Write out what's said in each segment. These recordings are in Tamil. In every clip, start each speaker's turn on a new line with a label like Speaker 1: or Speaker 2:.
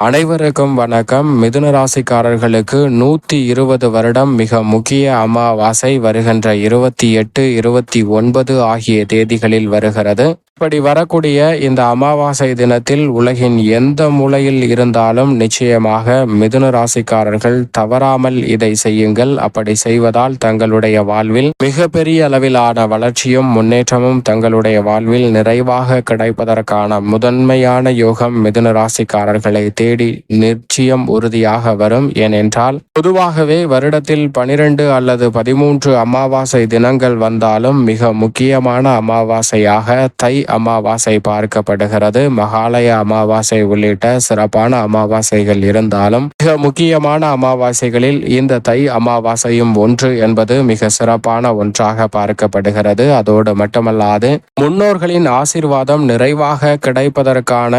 Speaker 1: அனைவருக்கும் வணக்கம். மிதுன ராசிக்காரர்களுக்கு நூத்தி இருபது வருடம் மிக முக்கிய அமாவாசை வருகின்ற இருபத்தி எட்டு இருபத்தி ஒன்பது ஆகிய தேதிகளில் வருகிறது. இப்படி வரக்கூடிய இந்த அமாவாசை தினத்தில் உலகின் எந்த மூலையில் இருந்தாலும் நிச்சயமாக மிதுன ராசிக்காரர்கள் தவறாமல் இதை செய்யுங்கள். அப்படி செய்வதால் தங்களுடைய வாழ்வில் மிகப்பெரிய அளவிலான வளர்ச்சியும் முன்னேற்றமும் தங்களுடைய வாழ்வில் நிறைவாக கிடைப்பதற்கான முதன்மையான யோகம் மிதுன ராசிக்காரர்களை தேடி நிச்சயம் உறுதியாக வரும். ஏனென்றால் பொதுவாகவே வருடத்தில் பனிரெண்டு அல்லது பதிமூன்று அமாவாசை தினங்கள் வந்தாலும் மிக முக்கியமான அமாவாசையாக தை அமாவாசை பார்க்கப்படுகிறது. மகாலய அமாவாசை உள்ளிட்ட சிறப்பான அமாவாசைகள் இருந்தாலும் மிக முக்கியமான அமாவாசைகளில் இந்த தை அமாவாசையும் ஒன்று என்பது மிக சிறப்பான ஒன்றாக பார்க்கப்படுகிறது. அதோடு மட்டுமல்லாது முன்னோர்களின் ஆசிர்வாதம் நிறைவாக கிடைப்பதற்கான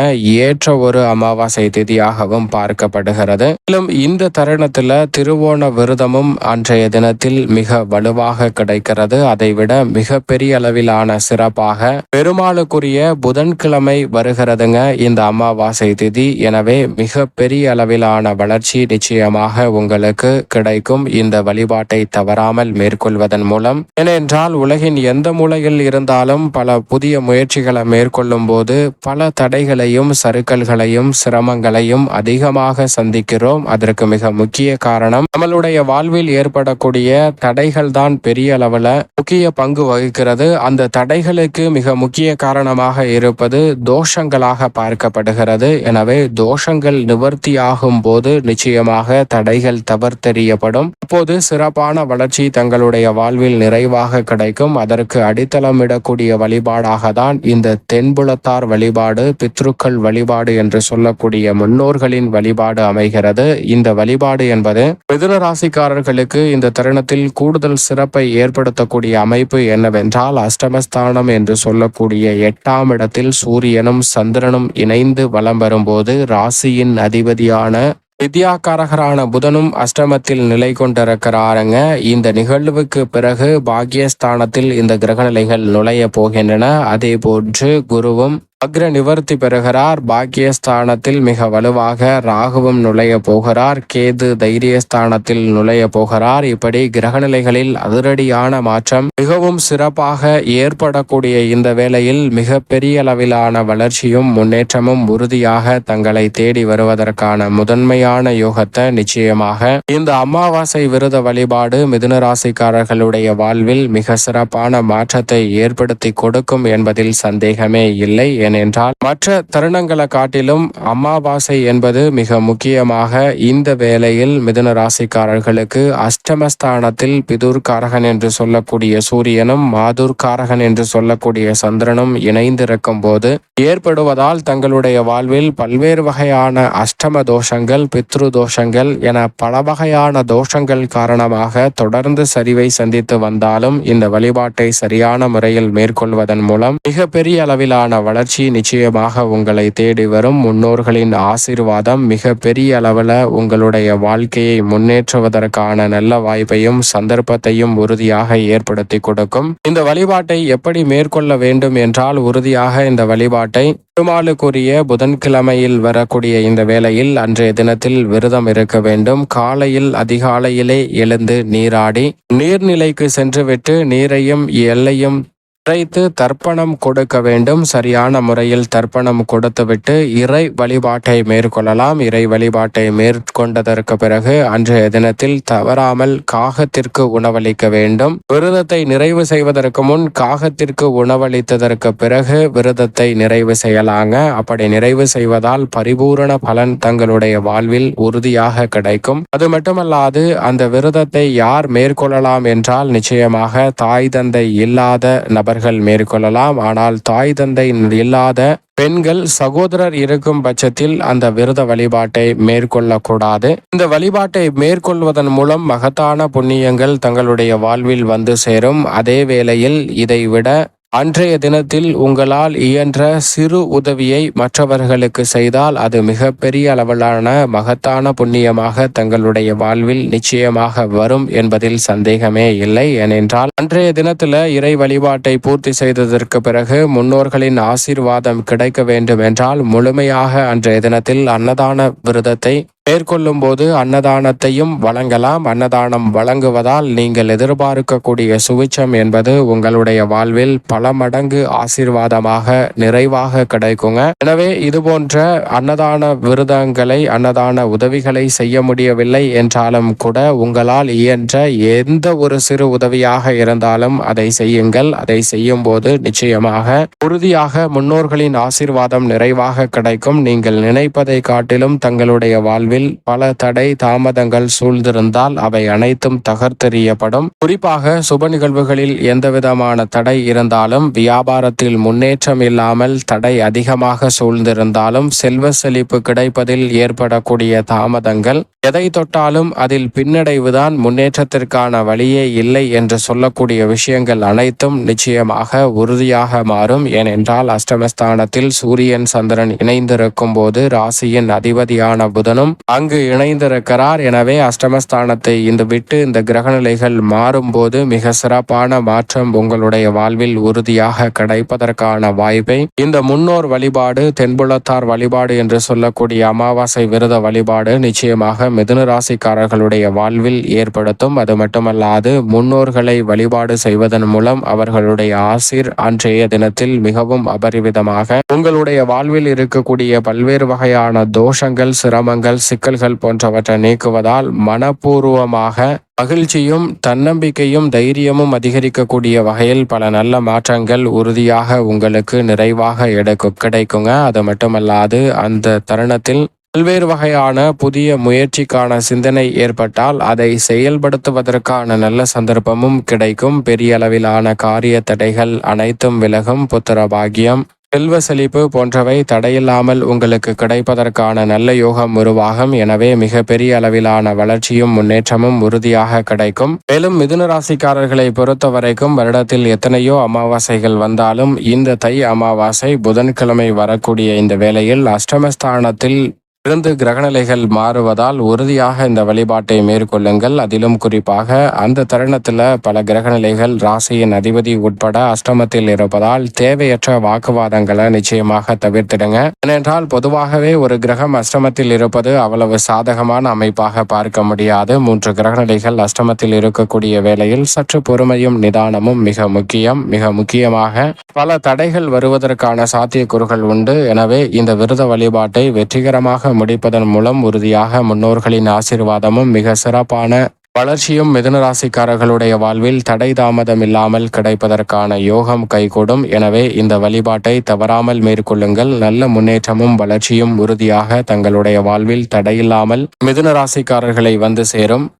Speaker 1: ஏற்ற ஒரு அமாவாசை திதியாகவும் பார்க்கப்படுகிறது. மேலும் இந்த தருணத்தில் திருவோண விரதமும் அன்றைய தினத்தில் மிக வலுவாக கிடைக்கிறது. அதைவிட மிக பெரிய அளவிலான சிறப்பாக பெருமாள் பெருமாளுக்குரிய புதன்கிழமை வருகிறதுங்க இந்த அமாவாசை திதி. எனவே மிக பெரிய அளவிலான வளர்ச்சி நிச்சயமாக உங்களுக்கு கிடைக்கும். இந்த வழிபாட்டை தவறாமல் மேற்கொள்வதன் மூலம். ஏனென்றால் உலகின் எந்த மூலையில் இருந்தாலும் பல புதிய முயற்சிகளை மேற்கொள்ளும் போது பல தடைகளையும் சருக்கல்களையும் சிரமங்களையும் அதிகமாக சந்திக்கிறோம். அதற்கு மிக முக்கிய காரணம் நம்மளுடைய வாழ்வில் ஏற்படக்கூடிய தடைகள் தான் பெரிய அளவில் முக்கிய பங்கு வகிக்கிறது. அந்த தடைகளுக்கு மிக முக்கிய காரணமாக இருப்பது தோஷங்களாக பார்க்கப்படுகிறது. எனவே தோஷங்கள் நிவர்த்தியாகும் போது நிச்சயமாக தடைகள் தவிர்த்தெறியப்படும். அப்போது சிறப்பான வளர்ச்சி தங்களுடைய வாழ்வில் நிறைவாக கிடைக்கும். அதற்கு அடித்தளமிடக்கூடிய வழிபாடாக தான் இந்த தென்புலத்தார் வழிபாடு பித்ருக்கள் வழிபாடு என்று சொல்லக்கூடிய முன்னோர்களின் வழிபாடு அமைகிறது. இந்த வழிபாடு என்பது மிதுன ராசிக்காரர்களுக்கு இந்த தருணத்தில் கூடுதல் சிறப்பை ஏற்படுத்தக்கூடிய அமைப்பு என்னவென்றால் அஷ்டமஸ்தானம் என்று சொல்லக்கூடிய எட்டாம் இடத்தில் சூரியனும் சந்திரனும் இணைந்து வலம் வரும்போது ராசியின் அதிபதியான வித்யாகாரகரான புதனும் அஷ்டமத்தில் நிலை கொண்டிருக்கிறாருங்க. இந்த நிகழ்வுக்கு பிறகு பாக்யஸ்தானத்தில் இந்த கிரகநிலைகள் நுழைய போகின்றன. அதே போன்று குருவும் அக்ர நிவர்த்தி பெறுகிறார். பாக்கியஸ்தானத்தில் மிக வலுவாக ராகுவும் நுழைய போகிறார். கேது தைரியஸ்தானத்தில் நுழைய போகிறார். இப்படி கிரகநிலைகளில் அதிரடியான மாற்றம் மிகவும் சிறப்பாக ஏற்படக்கூடிய இந்த வேளையில் மிக பெரிய அளவிலான வளர்ச்சியும் முன்னேற்றமும் உறுதியாக தங்களை தேடி வருவதற்கான முதன்மையான யோகத்தை நிச்சயமாக இந்த அமாவாசை விருத வழிபாடு மிதுன ராசிக்காரர்களுடைய வாழ்வில் மிக சிறப்பான மாற்றத்தை ஏற்படுத்தி கொடுக்கும் என்பதில் சந்தேகமே இல்லை. ஏனென்றால் மற்ற தருணங்களை காட்டிலும் அமாவாசை என்பது மிக முக்கியமாக இந்த வேளையில் மிதுன ராசிக்காரர்களுக்கு அஷ்டமஸ்தானத்தில் பிதுர்காரகன் என்று சொல்லக்கூடிய சூரியனும் மாதுர்காரகன் என்று சொல்லக்கூடிய சந்திரனும் இணைந்திருக்கும் போது ஏற்படுவதால் தங்களுடைய வாழ்வில் பல்வேறு வகையான அஷ்டம தோஷங்கள் பித்ரு தோஷங்கள் என பல வகையான தோஷங்கள் காரணமாக தொடர்ந்து சரிவை சந்தித்து வந்தாலும் இந்த வழிபாட்டை சரியான முறையில் மேற்கொள்வதன் மூலம் மிகப்பெரிய அளவிலான வளர்ச்சி நிச்சயமாக உங்களை தேடி வரும். முன்னோர்களின் ஆசிர்வாதம் மிக பெரிய அளவில் உங்களுடைய வாழ்க்கையை முன்னேற்றுவதற்கான நல்ல வாய்ப்பையும் சந்தர்ப்பத்தையும் உறுதியாக ஏற்படுத்தி கொடுக்கும். இந்த வழிபாட்டை எப்படி மேற்கொள்ள வேண்டும் என்றால் உறுதியாக இந்த வழிபாட்டை பெருமாளுக்குரிய புதன்கிழமையில் வரக்கூடிய இந்த வேளையில் அன்றைய தினத்தில் விரதம் இருக்க வேண்டும். காலையில் அதிகாலையிலே எழுந்து நீராடி நீர்நிலைக்கு சென்றுவிட்டு நீரையும் எல்லையும் இறைத்து தர்ப்பணம் கொடுக்க வேண்டும். சரியான முறையில் தர்ப்பணம் கொடுத்துவிட்டு இறை வழிபாட்டை மேற்கொள்ளலாம். இறை வழிபாட்டை மேற்கொண்டதற்கு பிறகு அன்றைய தினத்தில் தவறாமல் காகத்திற்கு உணவளிக்க வேண்டும். விரதத்தை நிறைவு செய்வதற்கு முன் காகத்திற்கு உணவளித்ததற்கு பிறகு விரதத்தை நிறைவு செய்யலாங்க. அப்படி நிறைவு செய்வதால் பரிபூரண பலன் தங்களுடைய வாழ்வில் உறுதியாக கிடைக்கும். அது மட்டுமல்லாது அந்த விரதத்தை யார் மேற்கொள்ளலாம் என்றால் நிச்சயமாக தாய் தந்தை இல்லாத நபர்கள் அவர்கள் மேற்கொள்ளலாம். ஆனால் தாய் தந்தை இல்லாத பெண்கள் சகோதரர் இருக்கும் பட்சத்தில் அந்த விரத வழிபாட்டை மேற்கொள்ளக்கூடாது. இந்த வழிபாட்டை மேற்கொள்வதன் மூலம் மகத்தான புண்ணியங்கள் தங்களுடைய வாழ்வில் வந்து சேரும். அதே வேளையில் இதை விட அன்றைய தினத்தில் உங்களால் இயன்ற சிறு உதவியை மற்றவர்களுக்கு செய்தால் அது மிகப்பெரிய அளவிலான மகத்தான புண்ணியமாக தங்களுடைய வாழ்வில் நிச்சயமாக வரும் என்பதில் சந்தேகமே இல்லை. ஏனென்றால் அன்றைய தினத்தில் இறை வழிபாட்டை பூர்த்தி செய்ததற்கு பிறகு முன்னோர்களின் ஆசீர்வாதம் கிடைக்க வேண்டும் என்றால் முழுமையாக அன்றைய தினத்தில் அன்னதான விரதத்தை மேற்கொள்ளும் போது அன்னதானத்தையும் வழங்கலாம். அன்னதானம் வழங்குவதால் நீங்கள் எதிர்பார்க்கக்கூடிய சுவிச்சம் என்பது உங்களுடைய வாழ்வில் பல மடங்கு ஆசீர்வாதமாக நிறைவாக கிடைக்குங்க. எனவே இது போன்ற அன்னதான விரதங்களை அன்னதான உதவிகளை செய்ய முடியவில்லை என்றாலும் கூட உங்களால் இயன்ற எந்த ஒரு சிறு உதவியாக இருந்தாலும் அதை செய்யுங்கள். அதை செய்யும் போது நிச்சயமாக உறுதியாக முன்னோர்களின் ஆசீர்வாதம் நிறைவாக கிடைக்கும். நீங்கள் நினைப்பதை காட்டிலும் தங்களுடைய வாழ்வில் பல தடை தாமதங்கள் சூழ்ந்திருந்தால் அவை அனைத்தும் தகர்த்தெறியப்படும். குறிப்பாக சுப நிகழ்வுகளில் எந்தவிதமான தடை இருந்தாலும் வியாபாரத்தில் முன்னேற்றம் இல்லாமல் தடை அதிகமாக சூழ்ந்திருந்தாலும் செல்வ செழிப்பு கிடைப்பதில் ஏற்படக்கூடிய தாமதங்கள். எதை தொட்டாலும் அதில் பின்னடைவுதான் முன்னேற்றத்திற்கான வழியே இல்லை என்று சொல்லக்கூடிய விஷயங்கள் அனைத்தும் நிச்சயமாக உறுதியாக மாறும். ஏனென்றால் அஷ்டமஸ்தானத்தில் சூரியன் சந்திரன் இணைந்திருக்கும் போது ராசியின் அதிபதியான புதனும் அங்கு இணைந்திருக்கிறார். எனவே அஷ்டமஸ்தானத்தை இந்த விட்டு இந்த கிரகநிலைகள் மாறும்போது மிக சிறப்பான மாற்றம் உங்களுடைய வாழ்வில் உறுதியாக கிடைப்பதற்கான வாய்ப்பை இந்த முன்னோர் வழிபாடு தென்புலத்தார் வழிபாடு என்று சொல்லக்கூடிய அமாவாசை விரத வழிபாடு நிச்சயமாக மிதுன ராசிக்காரர்களுடைய வாழ்வில் ஏற்படுத்தும். அது மட்டுமல்லாது முன்னோர்களை வழிபாடு செய்வதன் மூலம் அவர்களுடைய ஆசிர் அன்றைய தினத்தில் மிகவும் அபரிவிதமாக உங்களுடைய வாழ்வில் இருக்கக்கூடிய பல்வேறு வகையான தோஷங்கள் சிரமங்கள் சிக்கல்கள் போன்றவற்றை நீக்குவதால் மனப்பூர்வமாக மகிழ்ச்சியும் தன்னம்பிக்கையும் தைரியமும் அதிகரிக்கக்கூடிய வகையில் பல நல்ல மாற்றங்கள் உறுதியாக உங்களுக்கு நிறைவாக எடுக்க கிடைக்குங்க. அது மட்டுமல்லாது அந்த தருணத்தில் பல்வேறு வகையான புதிய முயற்சிக்கான சிந்தனை ஏற்பட்டால் அதை செயல்படுத்துவதற்கான நல்ல சந்தர்ப்பமும் கிடைக்கும். பெரிய அளவிலான காரிய தடைகள் அனைத்தும் விலகும். புத்திர பாகியம் செல்வ செழிப்பு போன்றவை தடையில்லாமல் உங்களுக்கு கிடைப்பதற்கான நல்ல யோகம் உருவாகும். எனவே மிக பெரிய அளவிலான வளர்ச்சியும் முன்னேற்றமும் உறுதியாக கிடைக்கும். மேலும் மிதுன ராசிக்காரர்களை பொறுத்த வரைக்கும் வருடத்தில் எத்தனையோ அமாவாசைகள் வந்தாலும் இந்த தை அமாவாசை புதன்கிழமை வரக்கூடிய இந்த வேளையில் அஷ்டமஸ்தானத்தில் இருந்து கிரகநிலைகள் மாறுவதால் உறுதியாக இந்த வழிபாட்டை மேற்கொள்ளுங்கள். அதிலும் குறிப்பாக அந்த தருணத்தில் பல கிரகநிலைகள் ராசியின் அதிபதி உட்பட அஷ்டமத்தில் இருப்பதால் தேவையற்ற வாக்குவாதங்களை நிச்சயமாக தவிர்த்திடுங்க. ஏனென்றால் பொதுவாகவே ஒரு கிரகம் அஷ்டமத்தில் இருப்பது அவ்வளவு சாதகமான அமைப்பாக பார்க்க முடியாது. மூன்று கிரகநிலைகள் அஷ்டமத்தில் இருக்கக்கூடிய வேளையில் சற்று பொறுமையும் நிதானமும் மிக முக்கியம். மிக முக்கியமாக பல தடைகள் வருவதற்கான சாத்தியக்கூறுகள் உண்டு. எனவே இந்த விரத வழிபாட்டை வெற்றிகரமாக முடிப்பதன் மூலம் உறுதியாக முன்னோர்களின் ஆசீர்வாதமும் மிக சிறப்பான வளர்ச்சியும் மிதுனராசிக்காரர்களுடைய வாழ்வில் தடை தாமதம் இல்லாமல் கிடைப்பதற்கான யோகம் கைகூடும். எனவே இந்த வழிபாட்டை தவறாமல் மேற்கொள்ளுங்கள். நல்ல முன்னேற்றமும் வளர்ச்சியும் உறுதியாக தங்களுடைய வாழ்வில் தடையில்லாமல் மிதுன ராசிக்காரர்களை வந்து சேரும்.